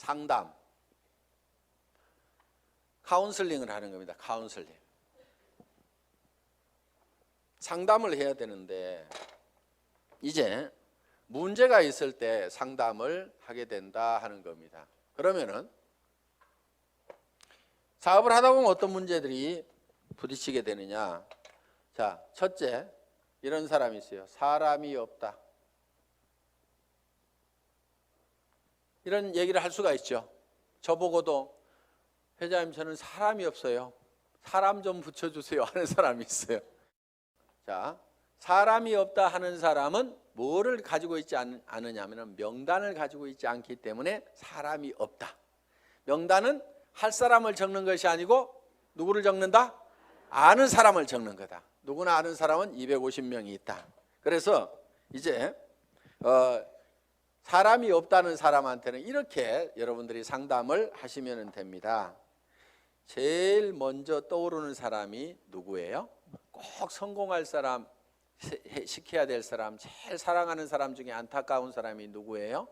상담, 카운슬링을 하는 겁니다. 카운슬링. 상담을 해야 되는데 이제 문제가 있을 때 상담을 하게 된다 하는 겁니다. 그러면은 사업을 하다 보면 어떤 문제들이 부딪히게 되느냐? 자, 첫째, 이런 사람이 있어요. 사람이 없다. 이런 얘기를 할 수가 있죠. 저보고도 회장님 저는 사람이 없어요. 사람 좀 붙여주세요 하는 사람이 있어요. 자, 사람이 없다 하는 사람은 뭐를 가지고 있지 않, 않느냐면 명단을 가지고 있지 않기 때문에 사람이 없다. 명단은 할 사람을 적는 것이 아니고 누구를 적는다? 아는 사람을 적는 거다. 누구나 아는 사람은 250명이 있다. 그래서 이제 어, 사람이 없다는 사람한테는 이렇게 여러분들이 상담을 하시면 됩니다. 제일 먼저 떠오르는 사람이 누구예요? 꼭 성공할 사람, 시- 시켜야 될 사람, 제일 사랑하는 사람 중에 안타까운 사람이 누구예요?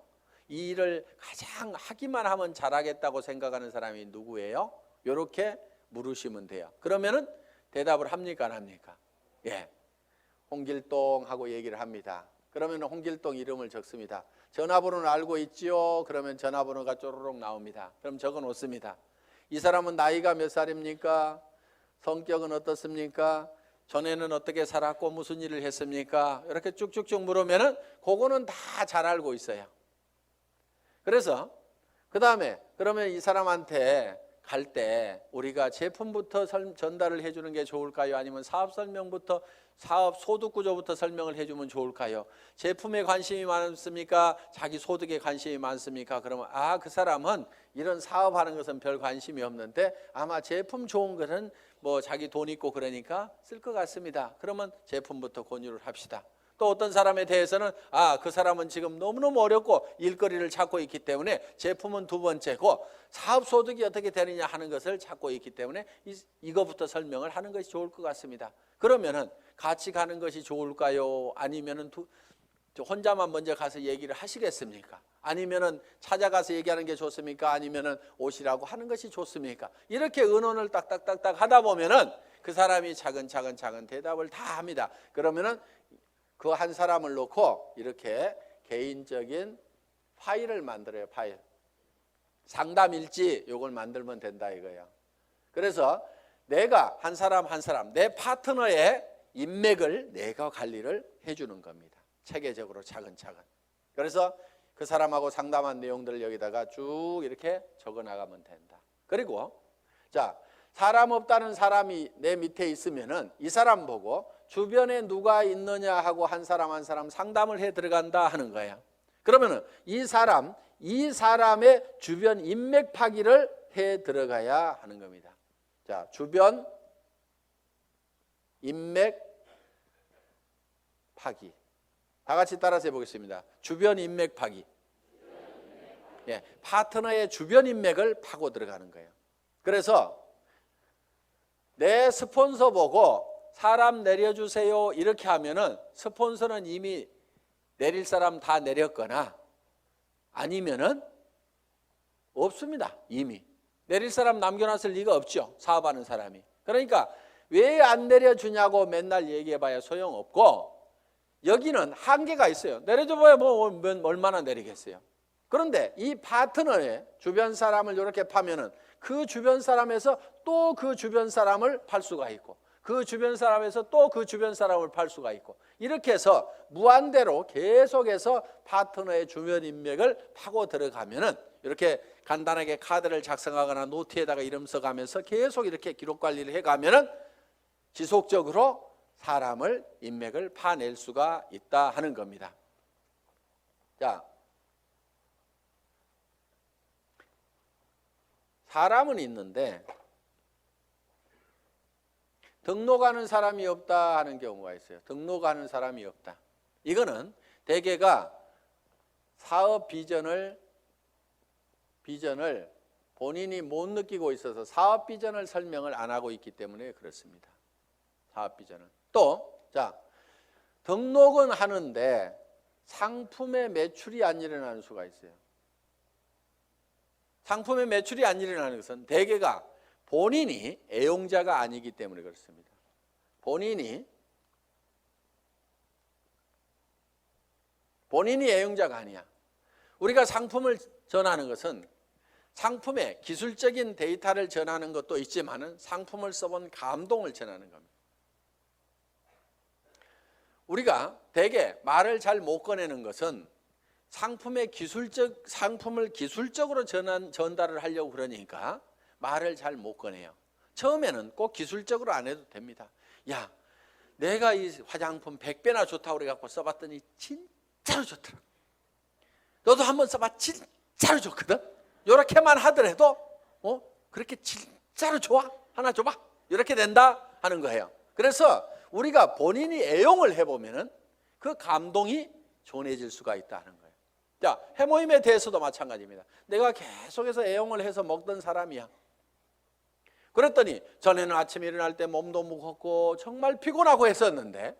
이 일을 가장 하기만 하면 잘하겠다고 생각하는 사람이 누구예요? 이렇게 물으시면 돼요. 그러면은 대답을 합니까 안 합니까? 예. 홍길동 하고 얘기를 합니다. 그러면 홍길동 이름을 적습니다. 전화번호는 알고 있지요? 그러면 전화번호가 쪼르륵 나옵니다. 그럼 적어 놓습니다. 이 사람은 나이가 몇 살입니까? 성격은 어떻습니까? 전에는 어떻게 살았고 무슨 일을 했습니까? 이렇게 쭉쭉쭉 물으면은 그거는 다 잘 알고 있어요. 그래서 그 다음에 그러면 이 사람한테 갈 때 우리가 제품부터 설- 전달을 해주는 게 좋을까요? 아니면 사업 설명부터 사업 소득 구조부터 설명을 해주면 좋을까요? 제품에 관심이 많습니까? 자기 소득에 관심이 많습니까? 그러면 아 그 사람은 이런 사업하는 것은 별 관심이 없는데 아마 제품 좋은 것은 뭐 자기 돈 있고 그러니까 쓸 것 같습니다. 그러면 제품부터 권유를 합시다. 또 어떤 사람에 대해서는 아 그 사람은 지금 너무너무 어렵고 일거리를 찾고 있기 때문에 제품은 두 번째고 사업 소득이 어떻게 되느냐 하는 것을 찾고 있기 때문에 이, 이거부터 설명을 하는 것이 좋을 것 같습니다. 그러면은 같이 가는 것이 좋을까요? 아니면은 두, 저 혼자만 먼저 가서 얘기를 하시겠습니까? 아니면은 찾아가서 얘기하는 게 좋습니까? 아니면은 오시라고 하는 것이 좋습니까? 이렇게 의논을 딱딱딱딱 하다 보면은 그 사람이 차근차근 작은 대답을 다 합니다. 그러면은 그 한 사람을 놓고 이렇게 개인적인 파일을 만들어요. 파일. 상담 일지 요걸 만들면 된다 이거예요. 그래서 내가 한 사람 한 사람 내 파트너의 인맥을 내가 관리를 해주는 겁니다. 체계적으로 차근차근. 그래서 그 사람하고 상담한 내용들을 여기다가 쭉 이렇게 적어 나가면 된다. 그리고 자 사람 없다는 사람이 내 밑에 있으면은 이 사람 보고 주변에 누가 있느냐 하고 한 사람 한 사람 상담을 해 들어간다 하는 거야. 그러면은 이 사람 이 사람의 주변 인맥 파기를 해 들어가야 하는 겁니다. 자 주변 인맥 파기. 다 같이 따라서 해보겠습니다. 주변 인맥 파기. 예, 파트너의 주변 인맥을 파고 들어가는 거예요. 그래서 내 스폰서 보고 사람 내려주세요 이렇게 하면은 스폰서는 이미 내릴 사람 다 내렸거나 아니면은 없습니다. 이미 내릴 사람 남겨놨을 리가 없죠. 사업하는 사람이. 그러니까 왜 안 내려주냐고 맨날 얘기해봐야 소용없고 여기는 한계가 있어요. 내려줘봐야 뭐 얼마나 내리겠어요. 그런데 이 파트너의 주변 사람을 이렇게 파면은 그 주변 사람에서 또 그 주변 사람을 팔 수가 있고 그 주변 사람에서 또 그 주변 사람을 팔 수가 있고 이렇게 해서 무한대로 계속해서 파트너의 주변 인맥을 파고 들어가면은 이렇게 간단하게 카드를 작성하거나 노트에다가 이름 써가면서 계속 이렇게 기록 관리를 해가면은 지속적으로 사람을 인맥을 파낼 수가 있다 하는 겁니다. 자, 사람은 있는데 등록하는 사람이 없다 하는 경우가 있어요. 등록하는 사람이 없다. 이거는 대개가 사업 비전을 비전을 본인이 못 느끼고 있어서 사업 비전을 설명을 안 하고 있기 때문에 그렇습니다. 사업 비전은 또 자, 등록은 하는데 상품의 매출이 안 일어나는 수가 있어요. 상품의 매출이 안 일어나는 것은 대개가 본인이 애용자가 아니기 때문에 그렇습니다. 본인이 본인이 애용자가 아니야. 우리가 상품을 전하는 것은 상품의 기술적인 데이터를 전하는 것도 있지만은 상품을 써본 감동을 전하는 겁니다. 우리가 대개 말을 잘 못 꺼내는 것은 상품의 기술적 상품을 기술적으로 전한 전달을 하려고 그러니까 말을 잘 못 꺼내요. 처음에는 꼭 기술적으로 안 해도 됩니다. 야, 내가 이 화장품 100배나 좋다고 그래 갖고 써 봤더니 진짜로 좋더라. 너도 한번 써봐. 진짜로 좋거든. 이렇게만 하더라도 어 그렇게 진짜로 좋아 하나 줘봐. 이렇게 된다 하는 거예요. 그래서 우리가 본인이 애용을 해보면은 그 감동이 전해질 수가 있다는 거예요. 자 해모임에 대해서도 마찬가지입니다. 내가 계속해서 애용을 해서 먹던 사람이야. 그랬더니 전에는 아침에 일어날 때 몸도 무겁고 정말 피곤하고 했었는데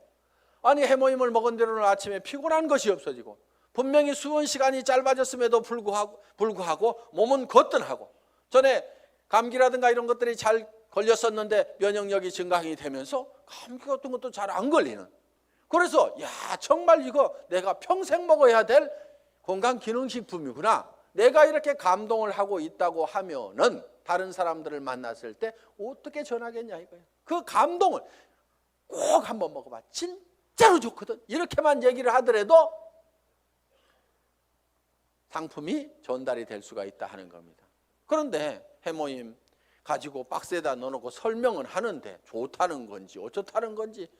아니 해모임을 먹은 뒤로는 아침에 피곤한 것이 없어지고 분명히 수원 시간이 짧아졌음에도 불구하고, 불구하고 몸은 거뜬하고 전에 감기라든가 이런 것들이 잘 걸렸었는데 면역력이 증강이 되면서 감기 같은 것도 잘 안 걸리는 그래서 야 정말 이거 내가 평생 먹어야 될 건강기능식품이구나. 내가 이렇게 감동을 하고 있다고 하면은 다른 사람들을 만났을 때 어떻게 전하겠냐 이거예요 그 감동을 꼭 한번 먹어봐. 진짜로 좋거든. 이렇게만 얘기를 하더라도 상품이 전달이 될 수가 있다 하는 겁니다. 그런데 해모임 가지고 박스에다 넣어놓고 설명은 하는데 좋다는 건지 어쩌다는 건지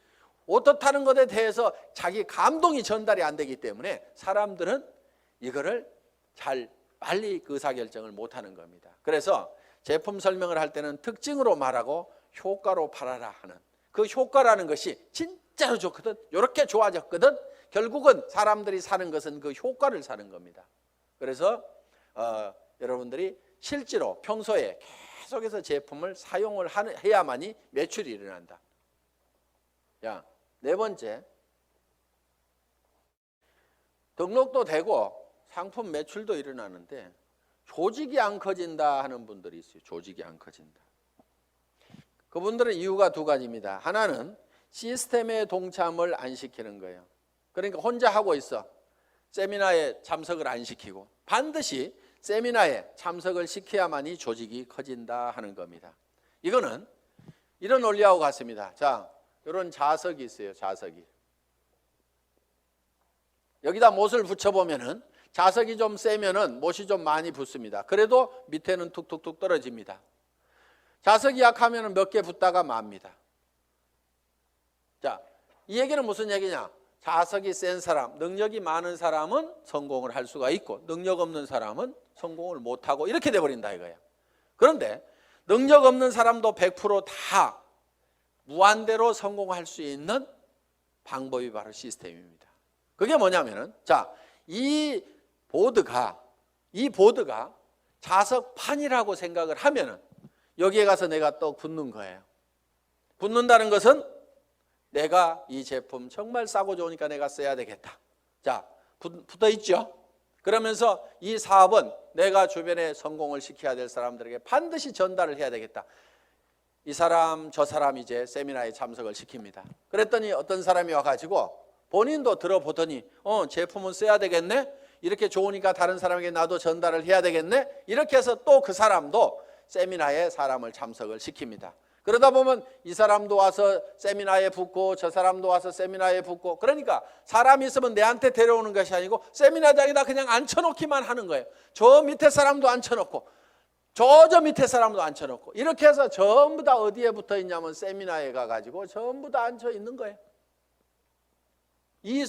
어떻다는 것에 대해서 자기 감동이 전달이 안 되기 때문에 사람들은 이거를 잘 빨리 그 의사결정을 못하는 겁니다. 그래서 제품 설명을 할 때는 특징으로 말하고 효과로 팔아라 하는 그 효과라는 것이 진짜로 좋거든 이렇게 좋아졌거든 결국은 사람들이 사는 것은 그 효과를 사는 겁니다. 그래서 어, 여러분들이 실제로 평소에 계속해서 제품을 사용을 하는, 해야만이 매출이 일어난다. 야, 네 번째. 등록도 되고 상품 매출도 일어나는데 조직이 안 커진다 하는 분들이 있어요. 조직이 안 커진다. 그분들은 이유가 두 가지입니다. 하나는 시스템에 동참을 안 시키는 거예요. 그러니까 혼자 하고 있어. 세미나에 참석을 안 시키고 반드시 세미나에 참석을 시켜야만이 조직이 커진다 하는 겁니다. 이거는 이런 원리하고 같습니다. 자, 이런 자석이 있어요. 자석이. 여기다 못을 붙여 보면은 자석이 좀 세면은 못이 좀 많이 붙습니다. 그래도 밑에는 툭툭툭 떨어집니다. 자석이 약하면은 몇 개 붙다가 맙니다. 자, 이 얘기는 무슨 얘기냐? 자석이 센 사람, 능력이 많은 사람은 성공을 할 수가 있고 능력 없는 사람은 성공을 못 하고 이렇게 돼 버린다 이거예요. 그런데 능력 없는 사람도 100%다 무한대로 성공할 수 있는 방법이 바로 시스템입니다. 그게 뭐냐면은 자, 이 보드가 이 보드가 자석판이라고 생각을 하면은 여기에 가서 내가 또 붙는 거예요. 붙는다는 것은 내가 이 제품 정말 싸고 좋으니까 내가 써야 되겠다. 자, 붙어 있죠? 그러면서 이 사업은 내가 주변에 성공을 시켜야 될 사람들에게 반드시 전달을 해야 되겠다. 이 사람, 저 사람 이제 세미나에 참석을 시킵니다. 그랬더니 어떤 사람이 와가지고 본인도 들어보더니, 어, 제품은 써야 되겠네? 이렇게 좋으니까 다른 사람에게 나도 전달을 해야 되겠네? 이렇게 해서 또 그 사람도 세미나에 사람을 참석을 시킵니다. 그러다 보면 이 사람도 와서 세미나에 붙고 저 사람도 와서 세미나에 붙고 그러니까 사람이 있으면 내한테 데려오는 것이 아니고 세미나장에다 그냥 앉혀놓기만 하는 거예요. 저 밑에 사람도 앉혀놓고 저저 밑에 사람도 앉혀놓고 이렇게 해서 전부 다 어디에 붙어 있냐면 세미나에 가가지고 전부 다 앉혀 있는 거예요. 이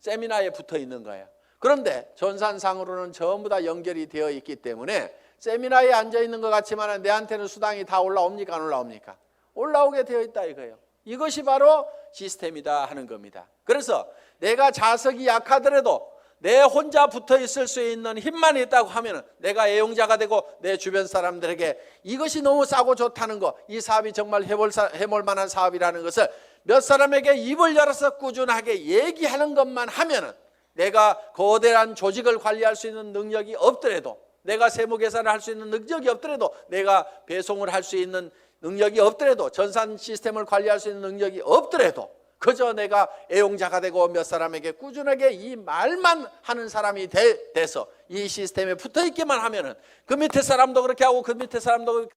세미나에 붙어 있는 거예요. 그런데 전산상으로는 전부 다 연결이 되어 있기 때문에 세미나에 앉아 있는 것 같지만 내한테는 수당이 다 올라옵니까 안 올라옵니까? 올라오게 되어 있다 이거예요. 이것이 바로 시스템이다 하는 겁니다. 그래서 내가 자석이 약하더라도 내 혼자 붙어 있을 수 있는 힘만 있다고 하면 내가 애용자가 되고 내 주변 사람들에게 이것이 너무 싸고 좋다는 거, 이 사업이 정말 해볼, 사, 해볼 만한 사업이라는 것을 몇 사람에게 입을 열어서 꾸준하게 얘기하는 것만 하면 내가 거대한 조직을 관리할 수 있는 능력이 없더라도 내가 세무 계산을 할 수 있는 능력이 없더라도 내가 배송을 할 수 있는 능력이 없더라도 전산 시스템을 관리할 수 있는 능력이 없더라도 그저 내가 애용자가 되고 몇 사람에게 꾸준하게 이 말만 하는 사람이 돼, 돼서 이 시스템에 붙어 있기만 하면은 그 밑에 사람도 그렇게 하고 그 밑에 사람도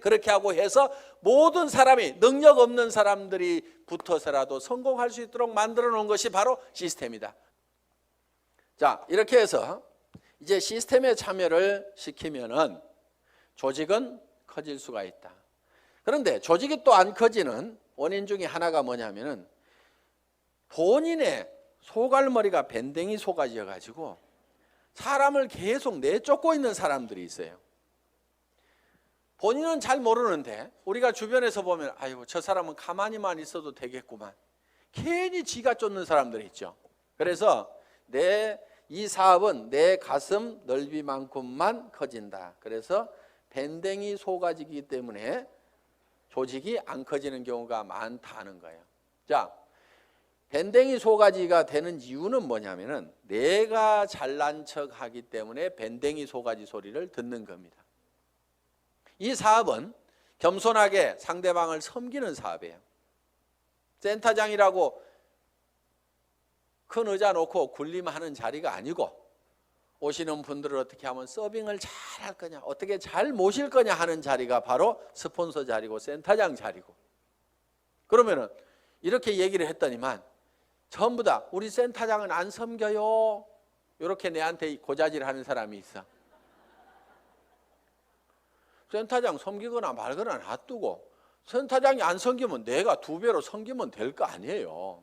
그렇게 하고 해서 모든 사람이 능력 없는 사람들이 붙어서라도 성공할 수 있도록 만들어 놓은 것이 바로 시스템이다. 자, 이렇게 해서 이제 시스템에 참여를 시키면은 조직은 커질 수가 있다. 그런데 조직이 또 안 커지는 원인 중에 하나가 뭐냐면은 본인의 소갈머리가 밴댕이 소가지여 가지고 사람을 계속 내쫓고 있는 사람들이 있어요. 본인은 잘 모르는데 우리가 주변에서 보면 아이고 저 사람은 가만히만 있어도 되겠구만. 괜히 지가 쫓는 사람들이 있죠. 그래서 내 이 사업은 내 가슴 넓이만큼만 커진다. 그래서 밴댕이 소가지기 때문에 조직이 안 커지는 경우가 많다는 거예요. 자, 밴댕이 소가지가 되는 이유는 뭐냐면은 내가 잘난 척 하기 때문에 밴댕이 소가지 소리를 듣는 겁니다. 이 사업은 겸손하게 상대방을 섬기는 사업이에요. 센터장이라고 큰 의자 놓고 군림하는 자리가 아니고 오시는 분들을 어떻게 하면 서빙을 잘 할 거냐, 어떻게 잘 모실 거냐 하는 자리가 바로 스폰서 자리고 센터장 자리고. 그러면은 이렇게 얘기를 했더니만 전부 다 우리 센터장은 안 섬겨요. 이렇게 내한테 고자질 하는 사람이 있어. 센터장 섬기거나 말거나 놔두고 센터장이 안 섬기면 내가 두 배로 섬기면 될 거 아니에요.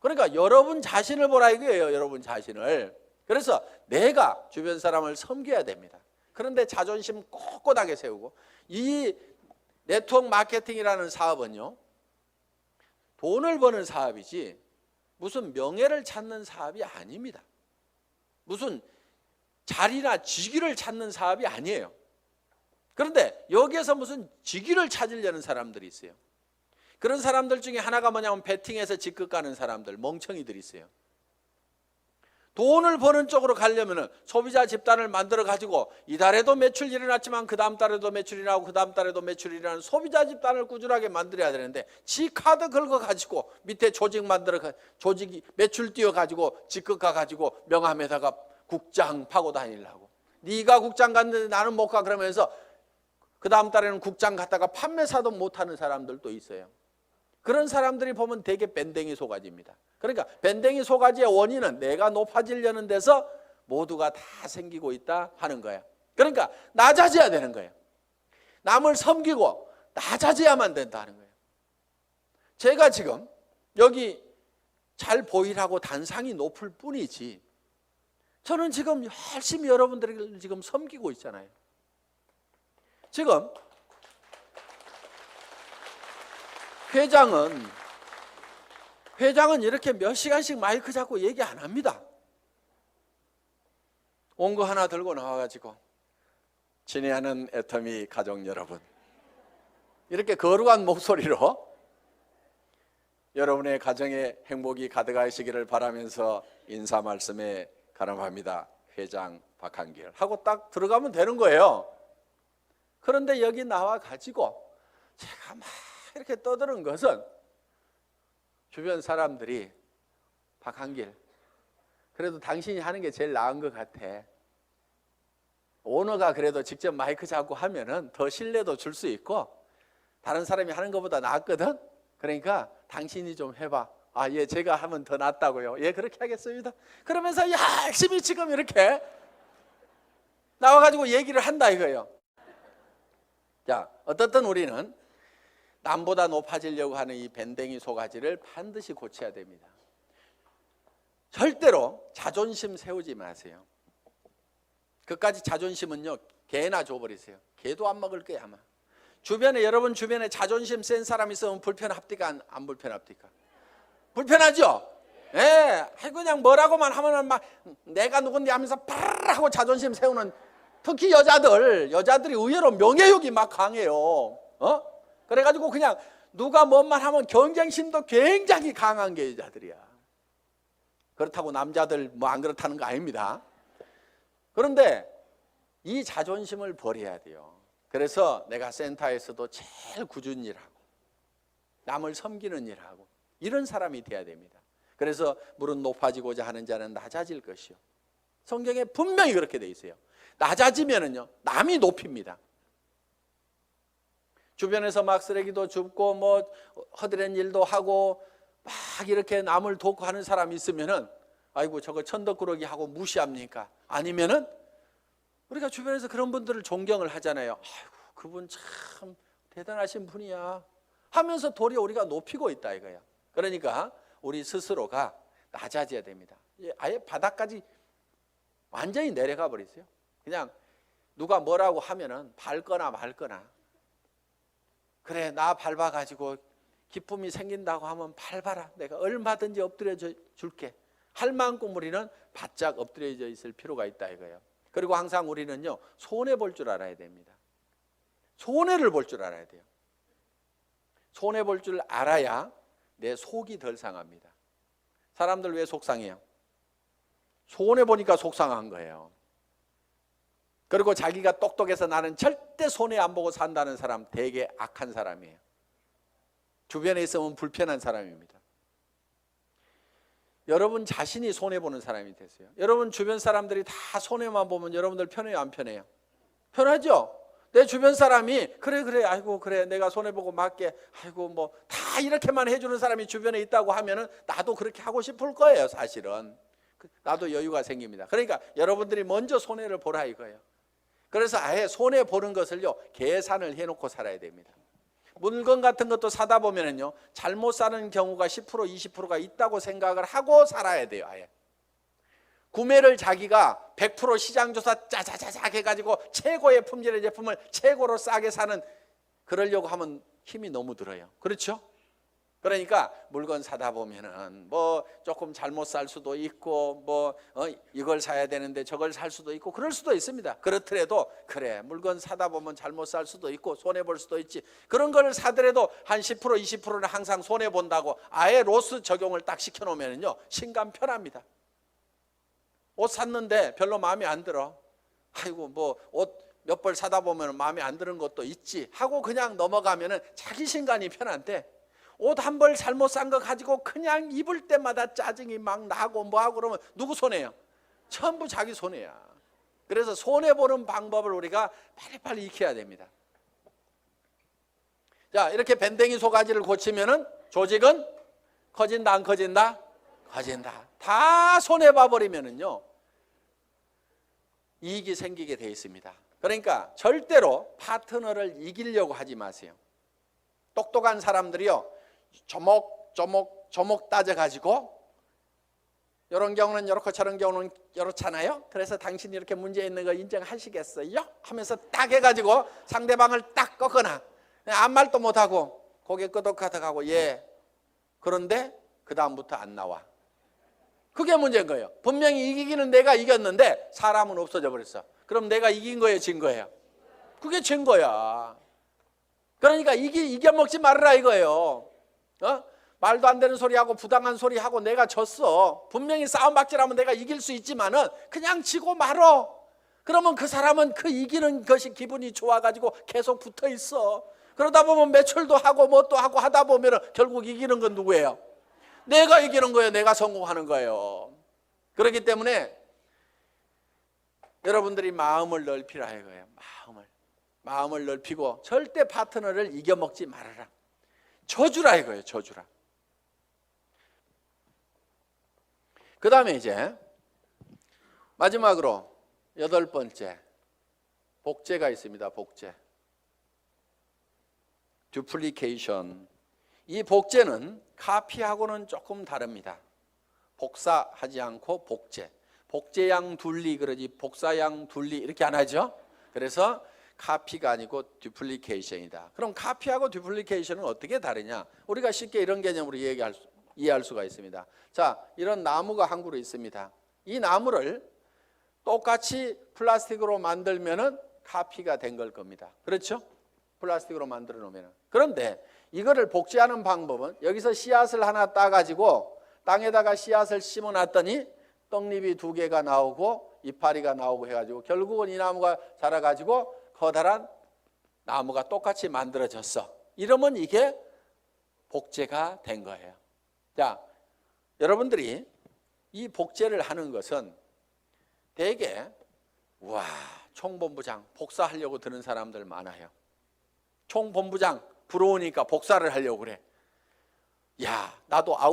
그러니까 여러분 자신을 보라 이거예요. 여러분 자신을. 그래서 내가 주변 사람을 섬겨야 됩니다. 그런데 자존심 꼿꼿하게 세우고 이 네트워크 마케팅이라는 사업은요. 돈을 버는 사업이지 무슨 명예를 찾는 사업이 아닙니다. 무슨 자리나 직위를 찾는 사업이 아니에요. 그런데 여기에서 무슨 직위를 찾으려는 사람들이 있어요. 그런 사람들 중에 하나가 뭐냐면 베팅에서 직급 가는 사람들, 멍청이들이 있어요. 돈을 버는 쪽으로 가려면은 소비자 집단을 만들어 가지고 이달에도 매출 일어났지만 그 다음 달에도 매출이 나고 그 다음 달에도 매출이 일어나는 소비자 집단을 꾸준하게 만들어야 되는데 지 카드 긁어 가지고 밑에 조직 만들어 가 조직이 매출 띄어 가지고 직급 가 가지고 명함에다가 국장 파고 다니려고 네가 국장 갔는데 나는 못 가 그러면서 그 다음 달에는 국장 갔다가 판매사도 못하는 사람들도 있어요. 그런 사람들이 보면 되게 밴댕이 소가지입니다. 그러니까 밴댕이 소가지의 원인은 내가 높아지려는 데서 모두가 다 생기고 있다 하는 거야. 그러니까 낮아져야 되는 거예요. 남을 섬기고 낮아져야만 된다는 거예요. 제가 지금 여기 잘 보이라고 단상이 높을 뿐이지 저는 지금 열심히 여러분들을 지금 섬기고 있잖아요. 지금 회장은 회장은 이렇게 몇 시간씩 마이크 잡고 얘기 안 합니다. 온 거 하나 들고 나와가지고 친애하는 애터미 가족 여러분 이렇게 거룩한 목소리로 여러분의 가정에 행복이 가득하시기를 바라면서 인사 말씀에 가름합니다. 회장 박한길 하고 딱 들어가면 되는 거예요. 그런데 여기 나와 가지고 제가 막 이렇게 떠드는 것은 주변 사람들이 박한길 그래도 당신이 하는 게 제일 나은 것 같아. 오너가 그래도 직접 마이크 잡고 하면은 더 신뢰도 줄 수 있고 다른 사람이 하는 것보다 낫거든. 그러니까 당신이 좀 해봐. 아, 예, 제가 하면 더 낫다고요. 예, 그렇게 하겠습니다. 그러면서 열심히 지금 이렇게 나와가지고 얘기를 한다 이거예요. 자, 어떻든 우리는 남보다 높아지려고 하는 이 밴댕이 소가지를 반드시 고쳐야 됩니다. 절대로 자존심 세우지 마세요. 그까지 자존심은요, 개나 줘버리세요. 개도 안 먹을 거야, 아마. 주변에, 여러분 주변에 자존심 센 사람 있으면 불편합니까? 안, 안 불편합니까? 불편하죠? 예, 그냥 뭐라고만 하면은 막 내가 누군데 하면서 파르르 하고 자존심 세우는 특히 여자들, 여자들이 의외로 명예욕이 막 강해요. 어? 그래가지고 그냥 누가 뭔 말 하면 경쟁심도 굉장히 강한 게 여자들이야. 그렇다고 남자들 뭐 안 그렇다는 거 아닙니다. 그런데 이 자존심을 버려야 돼요. 그래서 내가 센터에서도 제일 꾸준히 일하고 남을 섬기는 일하고 이런 사람이 돼야 됩니다. 그래서 물은 높아지고자 하는 자는 낮아질 것이요. 성경에 분명히 그렇게 돼 있어요. 낮아지면은요 남이 높입니다. 주변에서 막 쓰레기도 줍고 뭐 허드렛 일도 하고 막 이렇게 남을 돕고 하는 사람이 있으면은 아이고 저거 천덕꾸러기 하고 무시합니까? 아니면은 우리가 주변에서 그런 분들을 존경을 하잖아요. 아이고 그분 참 대단하신 분이야 하면서 도리어 우리가 높이고 있다 이거야. 그러니까 우리 스스로가 낮아져야 됩니다. 예, 아예 바닥까지 완전히 내려가 버리세요. 그냥 누가 뭐라고 하면은 밟거나 말거나 그래 나 밟아 가지고 기쁨이 생긴다고 하면 밟아라. 내가 얼마든지 엎드려 줄게. 할 만큼 우리는 바짝 엎드려져 있을 필요가 있다 이거예요. 그리고 항상 우리는요 손해 볼 줄 알아야 됩니다. 손해를 볼 줄 알아야 돼요. 손해 볼 줄 알아야 내 속이 덜 상합니다. 사람들 왜 속상해요? 손해 보니까 속상한 거예요 그리고 자기가 똑똑해서 나는 절대 손해 안 보고 산다는 사람 되게 악한 사람이에요. 주변에 있으면 불편한 사람입니다. 여러분 자신이 손해 보는 사람이 되세요. 여러분 주변 사람들이 다 손해만 보면 여러분들 편해요, 안 편해요? 편하죠? 내 주변 사람이 그래 그래 아이고 그래 내가 손해 보고 맞게 아이고 뭐 다 이렇게만 해주는 사람이 주변에 있다고 하면은 나도 그렇게 하고 싶을 거예요, 사실은. 그, 나도 여유가 생깁니다. 그러니까 여러분들이 먼저 손해를 보라 이거예요. 그래서 아예 손해 보는 것을요 계산을 해놓고 살아야 됩니다. 물건 같은 것도 사다 보면은요 잘못 사는 경우가 10% 20%가 있다고 생각을 하고 살아야 돼요. 아예 구매를 자기가 100% 시장 조사 짜자자작 해가지고 최고의 품질의 제품을 최고로 싸게 사는 그러려고 하면 힘이 너무 들어요. 그렇죠? 그러니까 물건 사다 보면은 뭐 조금 잘못 살 수도 있고 뭐 어, 이걸 사야 되는데 저걸 살 수도 있고 그럴 수도 있습니다. 그렇더라도 그래 물건 사다 보면 잘못 살 수도 있고 손해 볼 수도 있지. 그런 걸 사더라도 한 10% 20%는 항상 손해 본다고 아예 로스 적용을 딱 시켜 놓으면은요 신감 편합니다. 옷 샀는데 별로 마음에 안 들어. 아이고 뭐 옷 몇 벌 사다 보면 마음에 안 드는 것도 있지 하고 그냥 넘어가면은 자기 신간이 편한데 옷한벌 잘못 산 거 가지고 그냥 입을 때마다 짜증이 막 나고 뭐하고 그러면 누구 손해요? 전부 자기 손해야. 그래서 손해 보는 방법을 우리가 빨리빨리 익혀야 됩니다. 자, 이렇게 밴댕이 소가지를 고치면은 조직은 커진다 안 커진다? 커진다. 다 손해 봐 버리면은요. 이익이 생기게 돼 있습니다. 그러니까 절대로 파트너를 이기려고 하지 마세요. 똑똑한 사람들이요. 조목 조목 조목 따져 가지고 이런 경우는 이렇고 저런 경우는 이렇잖아요. 그래서 당신이 이렇게 문제 있는 거 인정하시겠어요? 하면서 딱 해가지고 상대방을 딱 꺾거나 아무 말도 못하고 고개 끄덕하덕하고 예. 그런데 그 다음부터 안 나와. 그게 문제인 거예요. 분명히 이기기는 내가 이겼는데 사람은 없어져 버렸어. 그럼 내가 이긴 거예요, 진 거예요? 그게 진 거야. 그러니까 이기 이겨 먹지 말으라 이거예요. 어? 말도 안 되는 소리하고 부당한 소리하고 내가 졌어. 분명히 싸움 박질하면 내가 이길 수 있지만은 그냥 지고 말어. 그러면 그 사람은 그 이기는 것이 기분이 좋아가지고 계속 붙어 있어. 그러다 보면 매출도 하고 뭣도 하고 하다 보면 결국 이기는 건 누구예요? 내가 이기는 거예요. 내가 성공하는 거예요. 그렇기 때문에 여러분들이 마음을 넓히라 이거예요. 마음을. 마음을 넓히고 절대 파트너를 이겨먹지 말아라. 저주라 이거예요. 저주라. 그 다음에 이제 마지막으로 여덟 번째 복제가 있습니다. 복제. 듀플리케이션. 이 복제는 카피하고는 조금 다릅니다. 복사하지 않고 복제. 복제양 둘리 그러지 복사양 둘리 이렇게 안 하죠. 그래서 카피가 아니고 듀플리케이션이다. 그럼 카피하고 듀플리케이션은 어떻게 다르냐? 우리가 쉽게 이런 개념으로 얘기할 수, 이해할 수가 있습니다. 자, 이런 나무가 한 그루 있습니다. 이 나무를 똑같이 플라스틱으로 만들면은 카피가 된 걸 겁니다. 그렇죠? 플라스틱으로 만들어 놓으면. 그런데 이거를 복제하는 방법은 여기서 씨앗을 하나 따 가지고 땅에다가 씨앗을 심어 놨더니 떡잎이 두 개가 나오고 이파리가 나오고 해 가지고 결국은 이 나무가 자라 가지고 커다란 나무가 똑같이 만들어졌어. 이러면 이게 복제가 된 거예요. 자, 여러분들이 이 복제를 하는 것은 대개 와 총본부장 복사하려고 드는 사람들 많아요. 총본부장 부러우니까 복사를 하려고 그래. 야 나도 아우